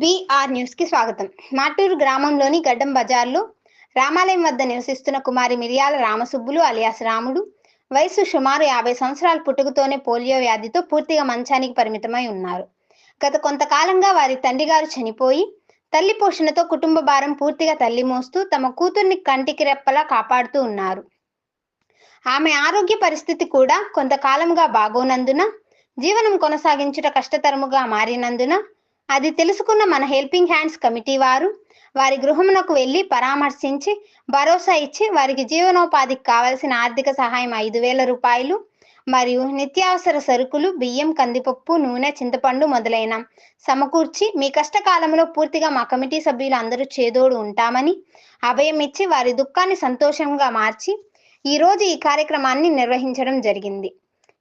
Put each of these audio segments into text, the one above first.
BR న్యూస్కి స్వాగతం. మాటూరు గ్రామంలోని గడ్డం బజార్లో రామాలయం వద్ద నివసిస్తున్న కుమారి మిరియాల రామసుబ్బులు అలియాస్ రాముడు వయసు సుమారు యాభై సంవత్సరాల పుట్టుకతోనే పోలియో వ్యాధితో పూర్తిగా మంచానికి పరిమితమై ఉన్నారు. గత కొంతకాలంగా వారి తండ్రి గారు చనిపోయి తల్లి పోషణతో కుటుంబ భారం పూర్తిగా తల్లి మోస్తూ తమ కూతుర్ని కంటికి రెప్పలా కాపాడుతూ ఉన్నారు. ఆమె ఆరోగ్య పరిస్థితి కూడా కొంతకాలంగా బాగోనందున జీవనం కొనసాగించుట కష్టతరముగా మారినందున అది తెలుసుకున్న మన హెల్పింగ్ హ్యాండ్స్ కమిటీ వారు వారి గృహమునకు వెళ్ళి పరామర్శించి భరోసా ఇచ్చి వారికి జీవనోపాధికి కావలసిన ఆర్థిక సహాయం ఐదు వేల రూపాయలు మరియు నిత్యావసర సరుకులు బియ్యం కందిపప్పు నూనె చింతపండు మొదలైన సమకూర్చి మీ కష్టకాలంలో పూర్తిగా మా కమిటీ సభ్యులు అందరూ చేదోడు ఉంటామని అభయం ఇచ్చి వారి దుఃఖాన్ని సంతోషంగా మార్చి ఈ రోజు ఈ కార్యక్రమాన్ని నిర్వహించడం జరిగింది.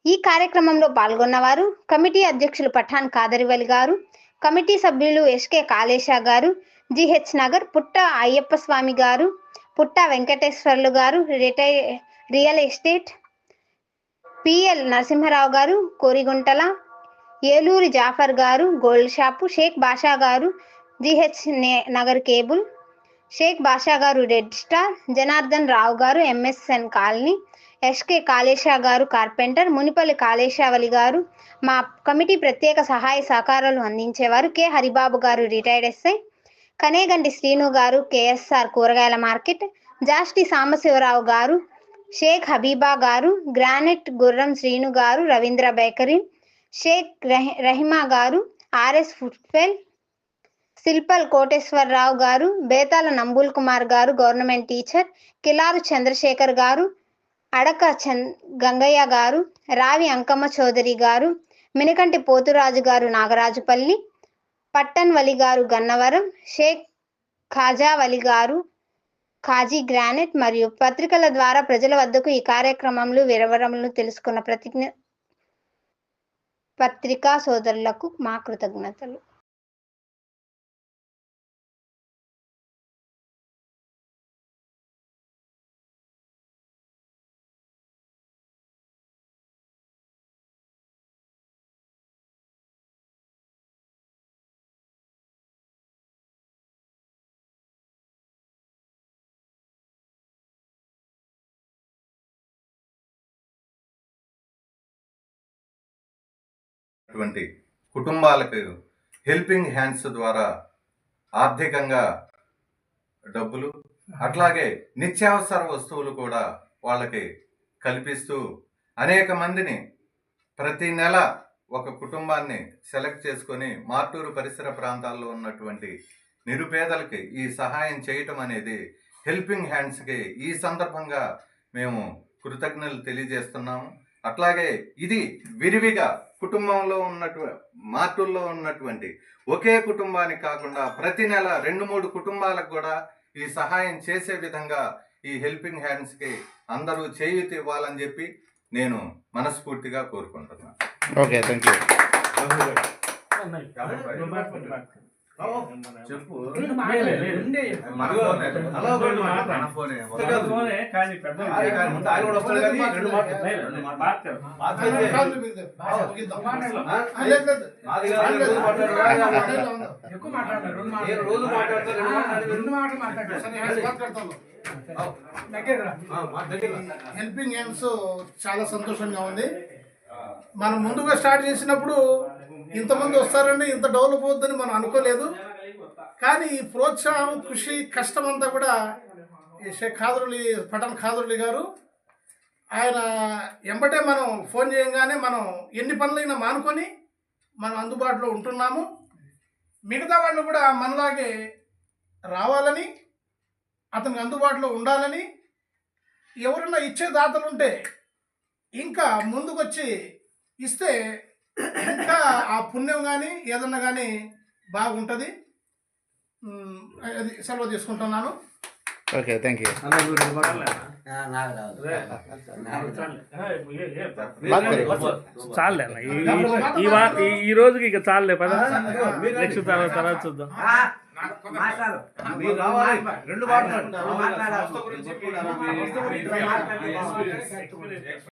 ఈ కార్యక్రమంలో పాల్గొన్నవారు కమిటీ అధ్యక్షులు పఠాన్ కాదరివలి గారు కమిటీ సభ్యులు ఎస్కే కాళేశ గారు జిహెచ్ నగర్ పుట్ట అయ్యప్ప స్వామి గారు పుట్ట వెంకటేశ్వర్లు గారు రిటై రియల్ ఎస్టేట్ పిఎల్ నరసింహరావు గారు కోరిగుంటల ఏలూరి జాఫర్ గారు గోల్డ్ షాపు షేక్ బాషా గారు G H Nagar cable Sheikh Basha గారు రెడ్ స్టార్ జనార్దన్ రావు గారు ఎంఎస్ఎన్ కాలనీ ఎస్కే కాళేశా గారు కార్పెంటర్ మునిపల్లి కాళేశావలి గారు మా కమిటీ ప్రత్యేక సహాయ సహకారాలు అందించేవారు కె. హరిబాబు గారు రిటైర్డ్ ఎస్ఐ. కనేగంటి శ్రీను గారు కేఎస్ఆర్ కూరగాయల మార్కెట్. జాస్టి సాంబశివరావు గారు షేక్ హబీబా గారు గ్రానైట్ గుర్రం శ్రీను గారు రవీంద్ర బేకరీ. షేక్ రహి- రహిమా గారు ఆర్ఎస్ ఫుట్ఫెల్ శిల్పల్ కోటేశ్వరరావు గారు బేతాల నంబుల్ కుమార్ గారు గవర్నమెంట్ టీచర్. కిలారు చంద్రశేఖర్ గారు అడక చంద్ గంగయ్య గారు రావి అంకమ్మ చౌదరి గారు మినకంటి పోతురాజు గారు నాగరాజుపల్లి పట్టన్ వలి గారు గన్నవరం షేక్ ఖాజా వలి గారు ఖాజీ గ్రానైట్ మరియు పత్రికల ద్వారా ప్రజల వద్దకు ఈ కార్యక్రమంలో విరవరములు తెలుసుకున్న ప్రతిజ్ఞ పత్రికా సోదరులకు మా కృతజ్ఞతలు. ఉన్నటువంటి కుటుంబాలకు హెల్పింగ్ హ్యాండ్స్ ద్వారా ఆర్థికంగా డబ్బులు అట్లాగే నిత్యావసర వస్తువులు కూడా వాళ్ళకి కల్పిస్తూ అనేక మందిని ప్రతి నెల ఒక కుటుంబాన్ని సెలెక్ట్ చేసుకొని మార్టూరు పరిసర ప్రాంతాల్లో ఉన్నటువంటి నిరుపేదలకి ఈ సహాయం చేయటం అనేది హెల్పింగ్ హ్యాండ్స్కి ఈ సందర్భంగా మేము కృతజ్ఞతలు తెలియజేస్తున్నాము. అట్లాగే ఇది విరివిగా కుటుంబంలో ఉన్నటు మార్టుల్లో ఉన్నటువంటి ఒకే కుటుంబానికి కాకుండా ప్రతి నెల రెండు మూడు కుటుంబాలకు కూడా ఈ సహాయం చేసే విధంగా ఈ హెల్పింగ్ హ్యాండ్స్కి అందరూ చేయూతి ఇవ్వాలని చెప్పి నేను మనస్ఫూర్తిగా కోరుకుంటున్నాను. ఓకే థ్యాంక్ యూ చెప్పు. రోజు. హెల్పింగ్ హ్యాండ్స్ చాలా సంతోషంగా ఉంది. మనం ముందుగా స్టార్ట్ చేసినప్పుడు ఇంతమంది వస్తారని ఇంత డెవలప్ అవుతుందని మనం అనుకోలేదు. కానీ ఈ ప్రోత్సాహం కృషి కష్టం అంతా కూడా షేక్ ఖాదరులి పఠాన్ ఖాదరులి గారు ఆయన ఎంబటే మనం ఫోన్ చేయగానే మనం ఎన్ని పనులైనా మానుకొని మనం అందుబాటులో ఉంటున్నాము. మిగతా వాళ్ళు కూడా మనలాగే రావాలని అతనికి అందుబాటులో ఉండాలని ఎవరన్నా ఇచ్చే దాతలు ఉంటే ఇంకా ముందుకొచ్చి ఇస్తే ఇంకా ఆ పుణ్యం కానీ ఏదన్నా కానీ బాగుంటుంది. అది సెలవు తీసుకుంటున్నాను. Okay thank you. చాలే. ఈ- రోజుకి ఇక చాలే పద. మీరు నెక్స్ట్ తర్వాత తర్వాత చూద్దాం. మీరు రావాలి రెండు